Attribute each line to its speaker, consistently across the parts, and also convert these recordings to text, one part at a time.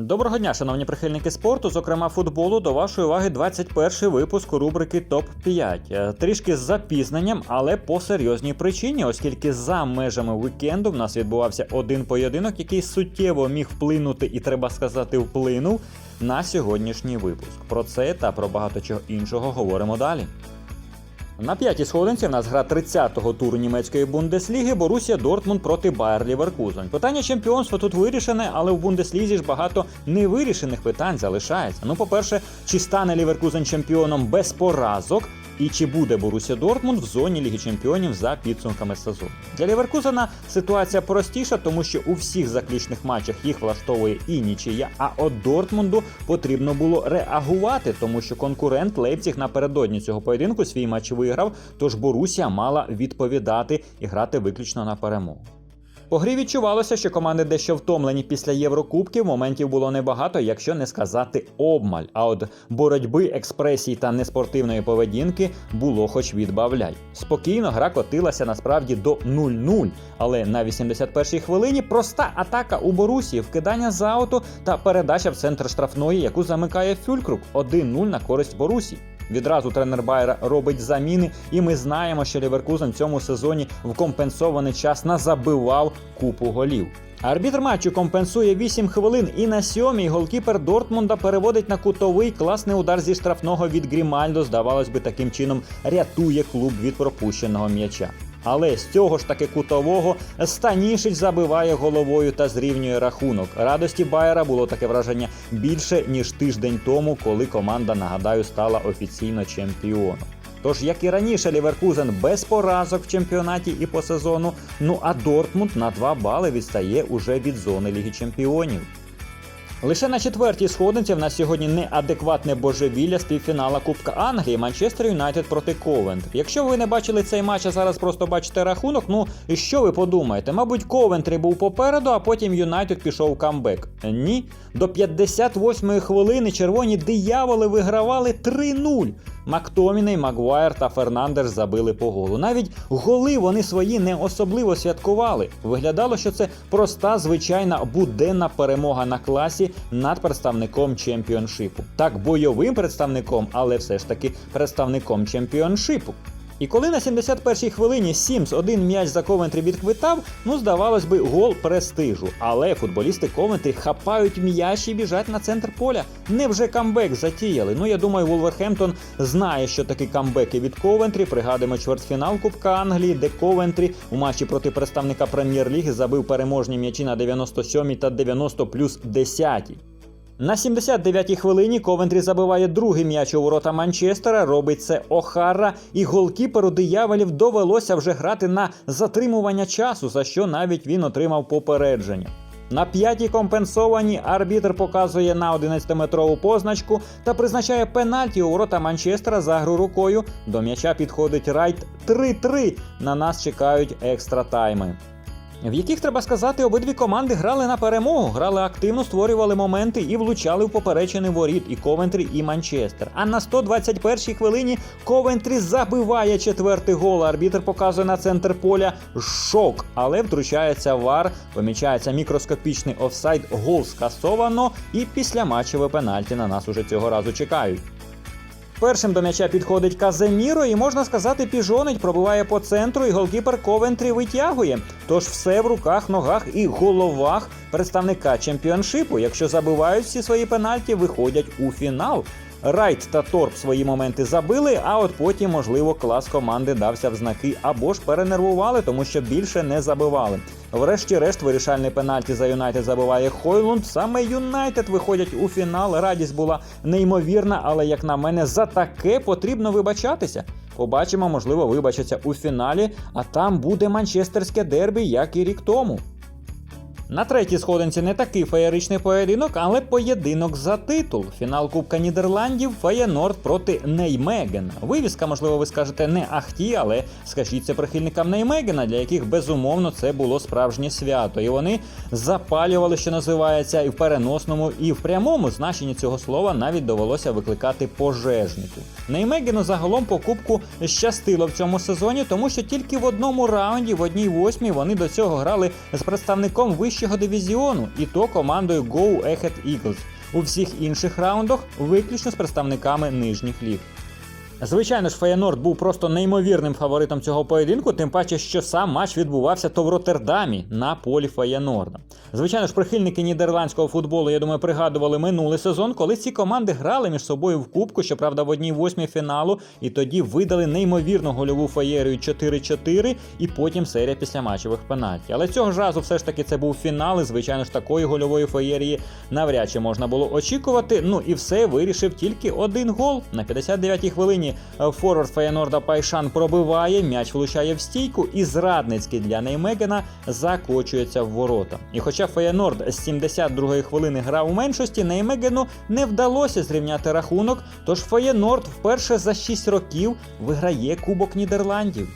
Speaker 1: Доброго дня, шановні прихильники спорту, зокрема футболу. До вашої уваги 21 випуск рубрики Топ 5 Трішки з запізненням, але по серйозній причині, оскільки за межами вікенду в нас відбувався один поєдинок, який суттєво міг вплинути, і треба сказати, вплинув на сьогоднішній випуск. Про це та про багато чого іншого говоримо далі. На п'ятій сходинці в нас гра 30-го туру німецької бундесліги Борусія Дортмунд проти Байер Ліверкузен. Питання чемпіонства тут вирішене, але в бундеслізі ж багато невирішених питань залишається. Ну, по-перше, чи стане Ліверкузен чемпіоном без поразок? І чи буде Борусія Дортмунд в зоні Ліги Чемпіонів за підсумками сезону? Для Ліверкузена ситуація простіша, тому що у всіх заключних матчах їх влаштовує і нічия. А от Дортмунду потрібно було реагувати, тому що конкурент Лейпціг напередодні цього поєдинку свій матч виграв. Тож Борусія мала відповідати і грати виключно на перемогу. По грі відчувалося, що команди дещо втомлені після Єврокубків. Моментів було небагато, якщо не сказати обмаль. А от боротьби, експресії та неспортивної поведінки було хоч відбавляй. Спокійно гра котилася насправді до 0-0. Але на 81-й хвилині проста атака у Борусії, вкидання з ауту та передача в центр штрафної, яку замикає Фюлькрук 1-0 на користь Борусії. Відразу тренер Байера робить заміни, і ми знаємо, що Ліверкузен в цьому сезоні в компенсований час назабивав купу голів. Арбітр матчу компенсує 8 хвилин, і на сьомій голкіпер Дортмунда переводить на кутовий класний удар зі штрафного від Грімальдо. Здавалось би, таким чином рятує клуб від пропущеного м'яча. Але з цього ж таки кутового Станішич забиває головою та зрівнює рахунок. Радості Байера було таке враження більше ніж тиждень тому, коли команда, нагадаю, стала офіційно чемпіоном. Тож, як і раніше, Ліверкузен без поразок в чемпіонаті і по сезону. Ну а Дортмунд на 2 бали відстає уже від зони Ліги Чемпіонів. Лише на четвертій сходинці в нас сьогодні неадекватне божевілля з півфінала Кубка Англії Манчестер Юнайтед проти Ковент. Якщо ви не бачили цей матч, а зараз просто бачите рахунок, ну і що ви подумаєте? Мабуть, Ковентрі був попереду, а потім Юнайтед пішов у камбек. Ні. До 58-ї хвилини червоні дияволи вигравали 3-0. Мактоміней, Магуайр та Фернандеш забили по голу. Навіть голи вони свої не особливо святкували. Виглядало, що це проста звичайна буденна перемога на класі над представником чемпіоншипу. Так, бойовим представником, але все ж таки представником чемпіоншипу. І коли на 71-й хвилині Сімс один м'яч за Ковентрі відквитав, ну здавалось би, гол престижу. Але футболісти Ковентрі хапають м'яч і біжать на центр поля. Невже камбек затіяли? Ну я думаю, Вулверхемптон знає, що таке камбеки від Ковентрі. Пригадуємо чвертьфінал Кубка Англії, де Ковентрі у матчі проти представника прем'єр-ліги забив переможні м'ячі на 97-й та 90 плюс 10-й. На 79-й хвилині Ковентрі забиває другий м'яч у ворота Манчестера. Робить це Охара, і голкіперу дияволів довелося вже грати на затримування часу, за що навіть він отримав попередження. На п'ятій компенсовані арбітр показує на 11-метрову позначку та призначає пенальті у ворота Манчестера за гру рукою. До м'яча підходить Райт 3-3. На нас чекають екстра тайми в яких треба сказати, обидві команди грали на перемогу, грали активно, створювали моменти і влучали в поперечини воріт і Ковентрі, і Манчестер. А на 121-й хвилині Ковентрі забиває четвертий гол. Арбітр показує на центр поля шок, але втручається вар, помічається мікроскопічний офсайд, гол скасовано, і після матчеве пенальті на нас уже цього разу чекають. Першим до м'яча підходить Каземіро і можна сказати, піжонить, пробиває по центру, і голкіпер Ковентрі витягує. Тож все в руках, ногах і головах представника чемпіоншипу. Якщо забивають всі свої пенальті, виходять у фінал. Райт та Торп свої моменти забили, а от потім, можливо, клас команди дався в знаки або ж перенервували, тому що більше не забивали. Врешті-решт, вирішальний пенальті за Юнайтед забиває Хойлунд. Саме Юнайтед виходять у фінал. Радість була неймовірна, але як на мене, за таке потрібно вибачатися. Побачимо, можливо, вибачаться у фіналі, а там буде манчестерське дербі, як і рік тому. На третій сходинці не такий феєричний поєдинок, але поєдинок за титул. Фінал Кубка Нідерландів Феєнорд проти Неймеген. Вивіска, можливо, ви скажете не ахті, але скажіть це прихильникам Неймегена, для яких безумовно це було справжнє свято. І вони запалювали, що називається, і в переносному, і в прямому значенні цього слова навіть довелося викликати пожежників. Неймегену загалом по кубку щастило в цьому сезоні, тому що тільки в одному раунді, в одній восьмій, вони до цього грали з представником вищої вищого дивізіону, і то командою Go Ahead Eagles. У всіх інших раундах виключно з представниками нижніх ліг. Звичайно ж, Феєнорд був просто неймовірним фаворитом цього поєдинку, тим паче, що сам матч відбувався то в Роттердамі на полі Феєнорда. Звичайно ж, прихильники нідерландського футболу, я думаю, пригадували минулий сезон, коли ці команди грали між собою в кубку, щоправда, в одній восьмій фіналу, і тоді видали неймовірну гольову феєрію 4-4, і потім серія післяматчевих пенальті. Але цього ж разу все ж таки це був фінал, і звичайно ж такої гольової феєрії навряд чи можна було очікувати. Ну і все вирішив тільки один гол на 59-й хвилині. Форвард Феєнорда Пайшан пробиває, м'яч влучає в стійку, і зрадницький для Неймегена закочується в ворота. І хоча Феєнорд з 72-ї хвилини грав у меншості, Неймегену не вдалося зрівняти рахунок. Тож Феєнорд вперше за 6 років виграє Кубок Нідерландів.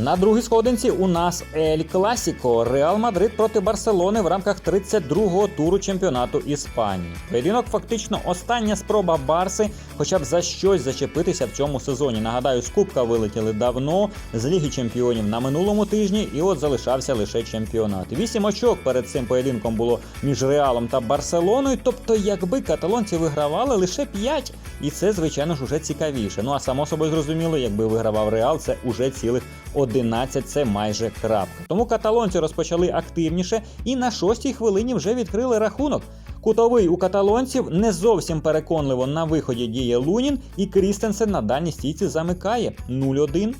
Speaker 1: На другій сходинці у нас Ель Класіко Реал Мадрид проти Барселони в рамках 32-го туру чемпіонату Іспанії. Поєдинок фактично остання спроба Барси, хоча б за щось зачепитися в цьому сезоні. Нагадаю, з Кубка вилетіли давно з Ліги Чемпіонів на минулому тижні, і от залишався лише чемпіонат. Вісім очок перед цим поєдинком було між Реалом та Барселоною. Тобто, якби каталонці вигравали лише 5, і це, звичайно ж, уже цікавіше. Ну а само собою зрозуміло, якби вигравав Реал, це уже цілих 11 це майже крапка. Тому каталонці розпочали активніше і на шостій хвилині вже відкрили рахунок. Кутовий у каталонців не зовсім переконливо на виході діє Лунін, і Крістенсен на дальній стійці замикає 0-1.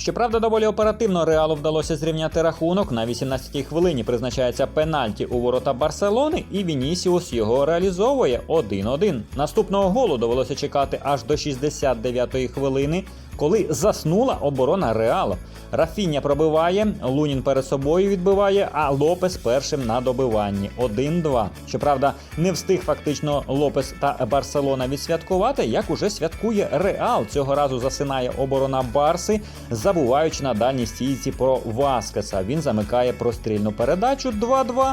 Speaker 1: Щоправда, доволі оперативно Реалу вдалося зрівняти рахунок. На 18-й хвилині призначається пенальті у ворота Барселони, і Вінісіус його реалізовує 1-1. Наступного голу довелося чекати аж до 69-ї хвилини, коли заснула оборона Реалу. Рафіння пробиває, Лунін перед собою відбиває, а Лопес першим на добиванні 1-2. Щоправда, не встиг фактично Лопес та Барселона відсвяткувати, як уже святкує Реал. Цього разу засинає оборона Барси, забуваючи на дальній стійці про Васкеса. Він замикає прострільну передачу 2-2.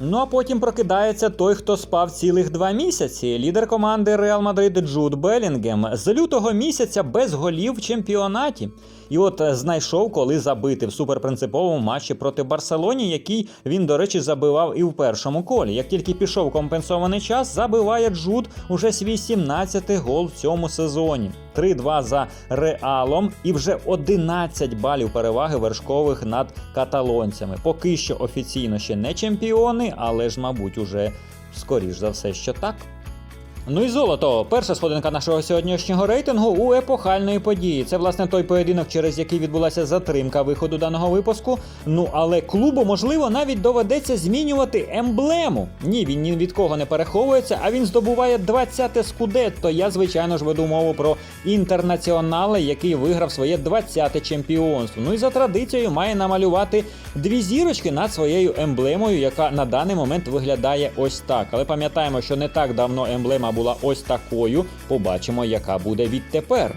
Speaker 1: Ну а потім прокидається той, хто спав цілих два місяці. Лідер команди Реал Мадрид Джуд Белінгем з лютого місяця без голів в чемпіонаті. І от е, знайшов, коли забити в суперпринциповому матчі проти Барселоні, який він, до речі, забивав і в першому колі. Як тільки пішов компенсований час, забиває Джуд уже свій 17-й гол в цьому сезоні. 3-2 за Реалом і вже 11 балів переваги вершкових над каталонцями. Поки що офіційно ще не чемпіони, але ж, мабуть, уже скоріш за все, що так. Ну і золото. Перша сходинка нашого сьогоднішнього рейтингу у епохальної події. Це власне той поєдинок, через який відбулася затримка виходу даного випуску. Ну але клубу, можливо, навіть доведеться змінювати емблему. Ні, він ні від кого не переховується, а він здобуває 20-те скудетто. Я, звичайно ж, веду мову про інтернаціонале, який виграв своє 20-те чемпіонство. Ну і за традицією має намалювати дві зірочки над своєю емблемою, яка на даний момент виглядає ось так. Але пам'ятаємо, що не так давно емблема була ось такою. Побачимо, яка буде відтепер.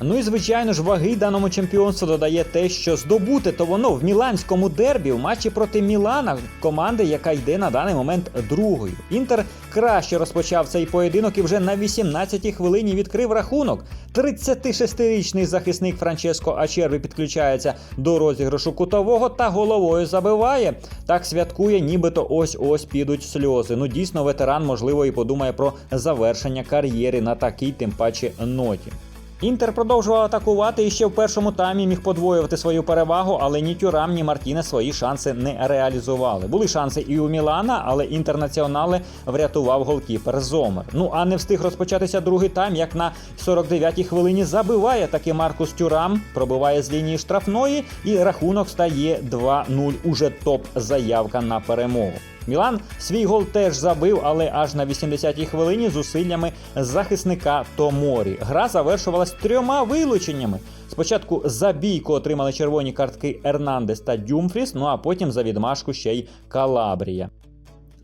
Speaker 1: Ну і звичайно ж, ваги даному чемпіонству додає те, що здобути то воно в міланському дербі в матчі проти Мілана, команди, яка йде на даний момент другою. Інтер краще розпочав цей поєдинок і вже на 18-й хвилині відкрив рахунок. 36-річний захисник Франческо Ачерві підключається до розіграшу кутового та головою забиває. Так святкує, нібито ось-ось підуть сльози. Ну дійсно, ветеран, можливо, і подумає про завершення кар'єри на такій, тим паче, ноті. Інтер продовжував атакувати і ще в першому таймі міг подвоювати свою перевагу, але ні Тюрам, ні Мартіне свої шанси не реалізували. Були шанси і у Мілана, але інтернаціонали врятував голкіпер Зомер. Ну а не встиг розпочатися другий тайм, як на 49-й хвилині забиває таки Маркус Тюрам, пробиває з лінії штрафної, і рахунок стає 2-0. Уже топ заявка на перемогу. Мілан свій гол теж забив, але аж на 80-й хвилині зусиллями захисника Томорі. Гра завершувалась трьома вилученнями. Спочатку за бійку отримали червоні картки Ернандес та Дюмфріс, ну а потім за відмашку ще й Калабрія.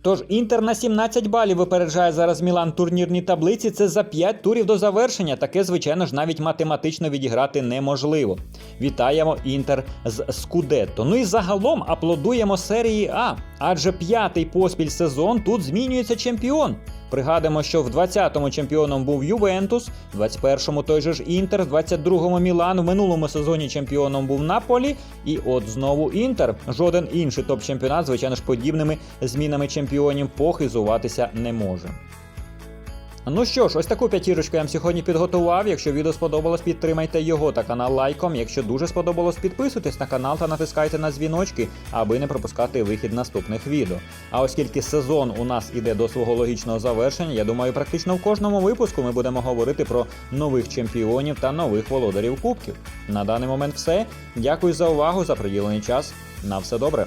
Speaker 1: Тож Інтер на 17 балів випереджає зараз Мілан турнірні таблиці. Це за 5 турів до завершення. Таке, звичайно ж, навіть математично відіграти неможливо. Вітаємо Інтер з Скудетто. Ну і загалом аплодуємо серії А, адже п'ятий поспіль сезон тут змінюється чемпіон. Пригадуємо, що в 20-му чемпіоном був Ювентус, в 21-му той же ж Інтер, в 22-му Мілан, в минулому сезоні чемпіоном був Наполі, і от знову Інтер. Жоден інший топ-чемпіонат, звичайно ж, подібними змінами чемпіонів похизуватися не може. Ну що ж, ось таку п'ятірочку я вам сьогодні підготував. Якщо відео сподобалось, підтримайте його та канал лайком. Якщо дуже сподобалось, підписуйтесь на канал та натискайте на дзвіночки, аби не пропускати вихід наступних відео. А оскільки сезон у нас іде до свого логічного завершення, я думаю, практично в кожному випуску ми будемо говорити про нових чемпіонів та нових володарів кубків. На даний момент все. Дякую за увагу, за приділений час. На все добре.